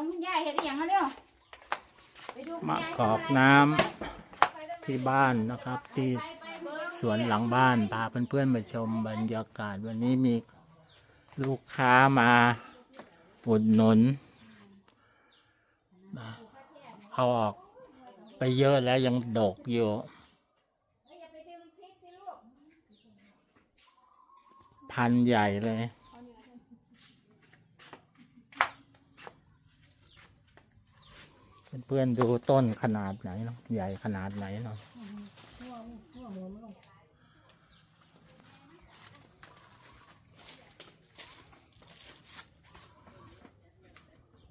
บังคุณยายเห็นอหย่างนั้นเร็วไปดูคุณมะยายกอกน้ำที่บ้านนะครับ ที่สวนหลังบ้านพาเพื่อนๆมาชมบรรยากาศ วันนี้มีลูกค้ามาอุดหนุนเอาออกไปเยอะแล้วยังดกอยู่ พันธุ์ใหญ่เลย เพื่อนๆดูต้นขนาดไหนเนาะใหญ่ขนาดไหนเนาะ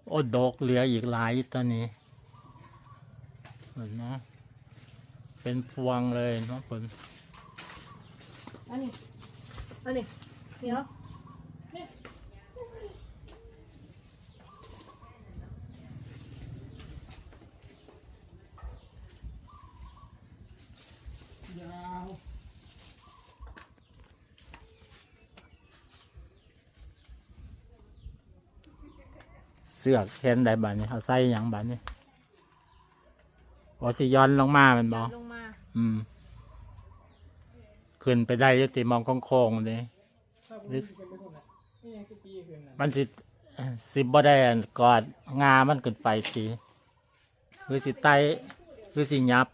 โอ้ดอกเหลืออีกหลายตัวนี้เห็นเนาะเป็นพวงเลยเนาะผลอันนี้ อันนี้เดี๋ยว สือกเห็นได้บัดนี้เขาใส่หยังบัดนี้บอสิย้อนลงมาแมันบอลงมาอืม ขึ้นไปได้อยุติมองโค้งๆเลยมันสิสิบ่ได้อันกอดงามันขึ้นไปสิหรือสิไตหรือสิยับ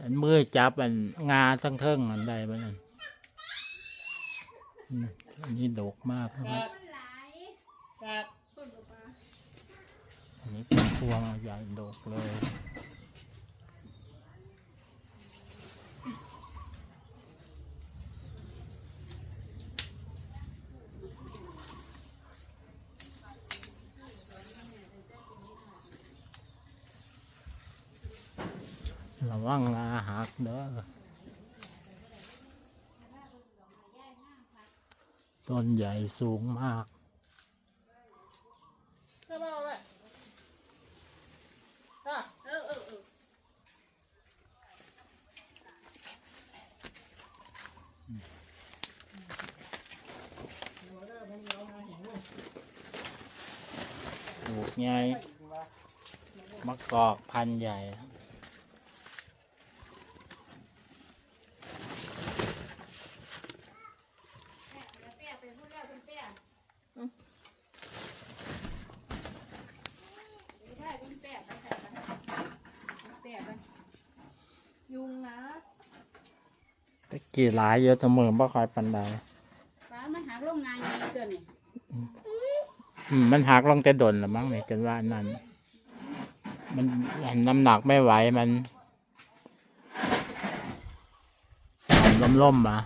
อันมือจับอันงาทั้งเทิงอันใดบ้านั่นอืมอันนี้ดกมากนะครับ มันหลาย อันนี้เป็น พวงใหญ่ดกเลยระวังงาหักเด้อต้นใหญ่สูงมาก ได้ป่าวแม่ อะเออเออเออลูกใหญ่มะกอกพันธุ์ใหญ่ปียไปพูดแล้วคุณเปียไปได้คุณเปียไปใส่กันคุณเปียกัน ยุงนะ ตะ กี้หลายเยอะเสมอบ่คอยปันใดฟ้ามันหักลงงานไงเกินนี่อืมมันหักลงแต่ดนละมั้งเนี่ยจนว่าอันนั้นมันน้ำหนักไม่ไหวมันล้มล้มๆมา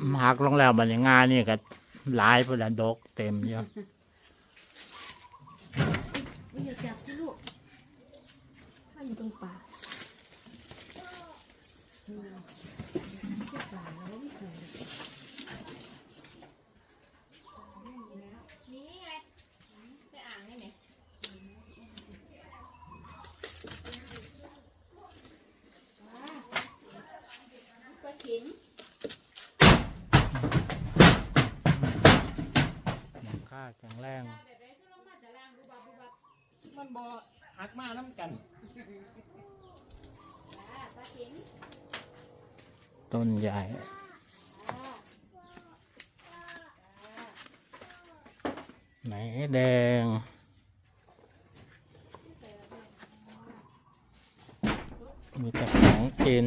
มันหักลงแล้วมันยังงานนี่ก็หลายพลันดกเต็มเยอะไม่อย่าจับสิลูกถ้าอยู่ตรงป่านี่ไงไปอ่างนี่ไหมปลา ขิงหนังค่าแข็งแรงแบบไรก็ลงมาแต่ล่างบุบับบุบับมันบอหักมาน้ำกัน จ้าปลาขิงต้นใหญ่จ้าไหนแดง มีแต่ของกิน